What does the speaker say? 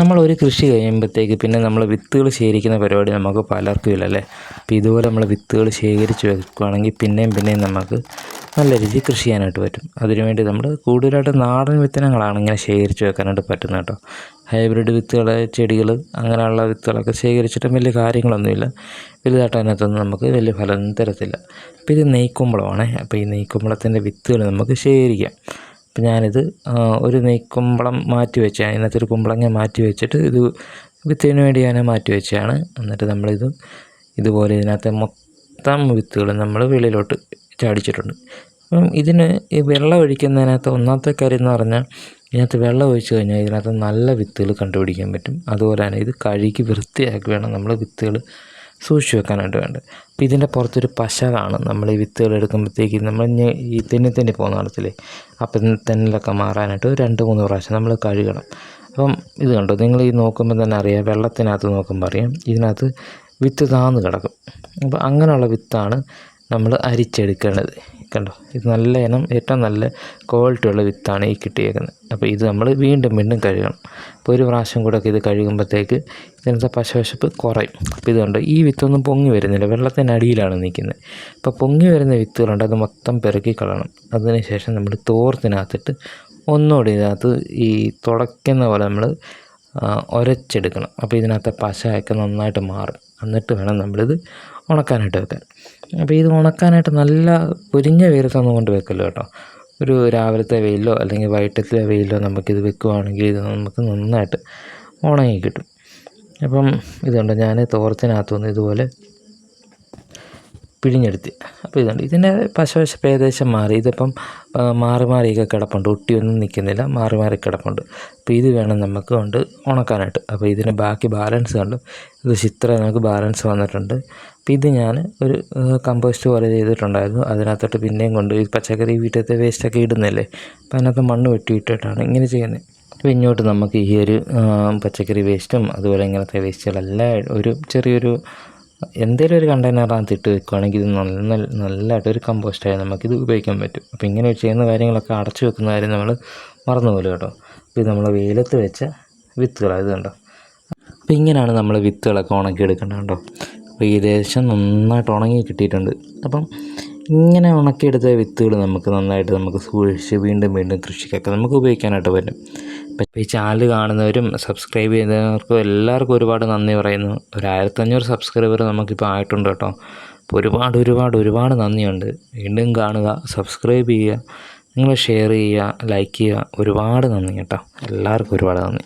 നമ്മൾ ഒരു കൃഷി കഴിയുമ്പോഴത്തേക്ക് പിന്നെ നമ്മൾ വിത്തുകൾ ശേഖരിക്കുന്ന പരിപാടി നമുക്ക് പലർക്കും ഇല്ലല്ലേ അപ്പോൾ ഇതുപോലെ നമ്മൾ വിത്തുകൾ ശേഖരിച്ച് വെക്കുകയാണെങ്കിൽ പിന്നെയും പിന്നെയും നമുക്ക് നല്ല രീതിയിൽ കൃഷി ചെയ്യാനായിട്ട് പറ്റും. അതിനുവേണ്ടി നമ്മൾ കൂടുതലായിട്ട് നാടൻ വിത്തനങ്ങളാണ് ഇങ്ങനെ ശേഖരിച്ച് വെക്കാനായിട്ട് പറ്റുന്നത് കേട്ടോ. ഹൈബ്രിഡ് വിത്തുകൾ ചെടികൾ അങ്ങനെയുള്ള വിത്തുകളൊക്കെ ശേഖരിച്ചിട്ടും വലിയ കാര്യങ്ങളൊന്നുമില്ല. വലുതായിട്ട് അതിനകത്തൊന്നും നമുക്ക് വലിയ ഫലമൊന്നും തരത്തില്ല. അപ്പോൾ ഇത് നെയ്ക്കുമ്പളമാണേ. അപ്പോൾ ഈ നെയ്ക്കുമ്പളത്തിന്റെ വിത്തുകൾ നമുക്ക് ശേഖരിക്കാം. അപ്പം ഞാനിത് ഒരു നെയ്ക്കുമ്പളം മാറ്റി വെച്ചാണ് അതിനകത്ത് ഒരു കുമ്പളങ്ങ മാറ്റി വെച്ചിട്ട് ഇത് വിത്തിന് വേണ്ടി ഞാൻ മാറ്റി വെച്ചതാണ്. എന്നിട്ട് നമ്മളിത് ഇതുപോലെ ഇതിനകത്തെ മൊത്തം വിത്തുകൾ നമ്മൾ വെളിയിലോട്ട് ചാടിച്ചിട്ടുണ്ട്. അപ്പം ഇതിന് ഈ വെള്ളം ഒഴിക്കുന്നതിനകത്ത് ഒന്നാമത്തെ കാര്യം എന്ന് പറഞ്ഞാൽ ഇതിനകത്ത് വെള്ളം ഒഴിച്ചു കഴിഞ്ഞാൽ ഇതിനകത്ത് നല്ല വിത്തുകൾ കണ്ടുപിടിക്കാൻ പറ്റും. അതുപോലെ തന്നെ ഇത് കഴുകി വൃത്തിയാക്കി വേണം നമ്മൾ വിത്തുകൾ സൂക്ഷിച്ച് വെക്കാനായിട്ട് വേണ്ടത്. അപ്പോൾ ഇതിന്റെ പുറത്തൊരു പശ കാണും. നമ്മൾ ഈ വിത്തുകൾ എടുക്കുമ്പോഴത്തേക്ക് നമ്മൾ ഈ തെന്നി തെന്നി പോകുന്ന നടത്തില്ലേ അപ്പം തെന്നലൊക്കെ മാറാനായിട്ട് ഒരു രണ്ട് മൂന്ന് പ്രാവശ്യം നമ്മൾ കഴുകണം. അപ്പം ഇത് കണ്ടോ? നിങ്ങൾ ഈ നോക്കുമ്പോൾ തന്നെ അറിയാം. വെള്ളത്തിനകത്ത് നോക്കുമ്പോൾ അറിയാം. ഇതിനകത്ത് വിത്ത് താന്ന് കിടക്കും. അപ്പോൾ അങ്ങനെയുള്ള വിത്താണ് നമ്മൾ അരിച്ചെടുക്കേണ്ടത്. കണ്ടോ? ഇത് നല്ല ഇനം ഏറ്റവും നല്ല ക്വാളിറ്റി ഉള്ള വിത്താണ് ഈ കിട്ടിയേക്കുന്നത്. അപ്പോൾ ഇത് നമ്മൾ വീണ്ടും വീണ്ടും കഴുകണം. അപ്പോൾ ഒരു പ്രാവശ്യം കൂടെ ഇത് കഴുകുമ്പോഴത്തേക്ക് ഇതിനകത്ത് പശവശപ്പ് കുറയും. അപ്പോൾ ഇതുകൊണ്ട് ഈ വിത്തൊന്നും പൊങ്ങി വരുന്നില്ല. വെള്ളത്തിന്റെ അടിയിലാണ് നിൽക്കുന്നത്. അപ്പോൾ പൊങ്ങി വരുന്ന വിത്തുകളുണ്ട് അത് മൊത്തം പെറുക്കി കളയണം. അതിനുശേഷം നമ്മൾ തോർത്തിനകത്തിട്ട് ഒന്നുകൂടി ഇതിനകത്ത് ഈ തുടയ്ക്കുന്ന പോലെ നമ്മൾ ഉരച്ചെടുക്കണം അപ്പോൾ ഇതിനകത്തെ പശയൊക്കെ നന്നായിട്ട് മാറും. എന്നിട്ട് വേണം നമ്മളിത് ഉണക്കാനായിട്ട് വെക്കാൻ. അപ്പോൾ ഇത് ഉണക്കാനായിട്ട് നല്ല പൊരിഞ്ഞ വെയിലത്തൊന്നും കൊണ്ട് വെക്കല്ലോ കേട്ടോ. ഒരു രാവിലത്തെ വെയിലോ അല്ലെങ്കിൽ വൈകിട്ടത്തെ വെയിലോ നമുക്കിത് വെക്കുവാണെങ്കിൽ ഇത് നമുക്ക് നന്നായിട്ട് ഉണങ്ങി കിട്ടും. അപ്പം ഇതുകൊണ്ട് ഞാൻ തോർത്തിനകത്തുനിന്ന് ഇതുപോലെ പിഴിഞ്ഞെടുത്ത്. അപ്പോൾ ഇതുണ്ട്. ഇതിന്റെ പശവശപ്പ് ഏകദേശം മാറി. ഇതിപ്പം മാറി മാറിയൊക്കെ കിടപ്പുണ്ട്. ഒട്ടിയൊന്നും നിൽക്കുന്നില്ല. മാറി മാറി കിടപ്പുണ്ട്. അപ്പോൾ ഇത് വേണം നമുക്ക് കൊണ്ട് ഉണക്കാനായിട്ട്. അപ്പോൾ ഇതിന്റെ ബാക്കി ബാലൻസ് കണ്ടു. ഇത് ചിത്ര നമുക്ക് ബാലൻസ് വന്നിട്ടുണ്ട്. അപ്പോൾ ഇത് ഞാൻ ഒരു കമ്പോസ്റ്റ് പോലെ ചെയ്തിട്ടുണ്ടായിരുന്നു. അതിനകത്തോട്ട് പിന്നെയും കൊണ്ട് ഈ പച്ചക്കറി വീട്ടിലത്തെ വേസ്റ്റൊക്കെ ഇടുന്നില്ലേ? അപ്പോൾ അതിനകത്ത് മണ്ണ് വെട്ടിയിട്ടിട്ടാണ് ഇങ്ങനെ ചെയ്യുന്നത്. അപ്പോൾ ഇങ്ങോട്ട് നമുക്ക് ഈ ഒരു പച്ചക്കറി വേസ്റ്റും അതുപോലെ ഇങ്ങനത്തെ വേസ്റ്റുകളെല്ലാം ഒരു ചെറിയൊരു എന്തെങ്കിലും ഒരു കണ്ടെയ്നറിനകത്ത് ഇട്ട് വെക്കുകയാണെങ്കിൽ ഇത് നല്ല നല്ലതായിട്ട് ഒരു കമ്പോസ്റ്റായി നമുക്കിത് ഉപയോഗിക്കാൻ പറ്റും. അപ്പോൾ ഇങ്ങനെ ചെയ്യുന്ന കാര്യങ്ങളൊക്കെ അടച്ചു വെക്കുന്ന കാര്യം നമ്മൾ മറന്നു പോലും കേട്ടോ. അപ്പോൾ ഇത് നമ്മൾ വെയിലത്ത് വെച്ച വിത്തുകൾ ഇത് കണ്ടോ? അപ്പോൾ ഇങ്ങനെയാണ് നമ്മൾ വിത്തുകളൊക്കെ ഉണക്കി എടുക്കേണ്ടത് കേട്ടോ അപ്പോൾ ഏകദേശം നന്നായിട്ട് ഉണങ്ങി കിട്ടിയിട്ടുണ്ട്. അപ്പം ഇങ്ങനെ ഉണക്കിയെടുത്ത വിത്തുകൾ നമുക്ക് നന്നായിട്ട് നമുക്ക് സൂക്ഷിച്ച് വീണ്ടും വീണ്ടും കൃഷിക്കൊക്കെ നമുക്ക് ഉപയോഗിക്കാനായിട്ട് പറ്റും. ഈ ചാനൽ കാണുന്നവരും സബ്സ്ക്രൈബ് ചെയ്യുന്നവർക്കും എല്ലാവർക്കും ഒരുപാട് നന്ദി പറയുന്നു. ഒരു ആയിരത്തഞ്ഞൂറ് സബ്സ്ക്രൈബർ നമുക്കിപ്പോൾ ആയിട്ടുണ്ട് കേട്ടോ. അപ്പോൾ ഒരുപാട് ഒരുപാട് ഒരുപാട് നന്ദിയുണ്ട്. വീണ്ടും കാണുക സബ്സ്ക്രൈബ് ചെയ്യുക നിങ്ങൾ ഷെയർ ചെയ്യുക ലൈക്ക് ചെയ്യുക. ഒരുപാട് നന്ദി കേട്ടോ. എല്ലാവർക്കും ഒരുപാട് നന്ദി.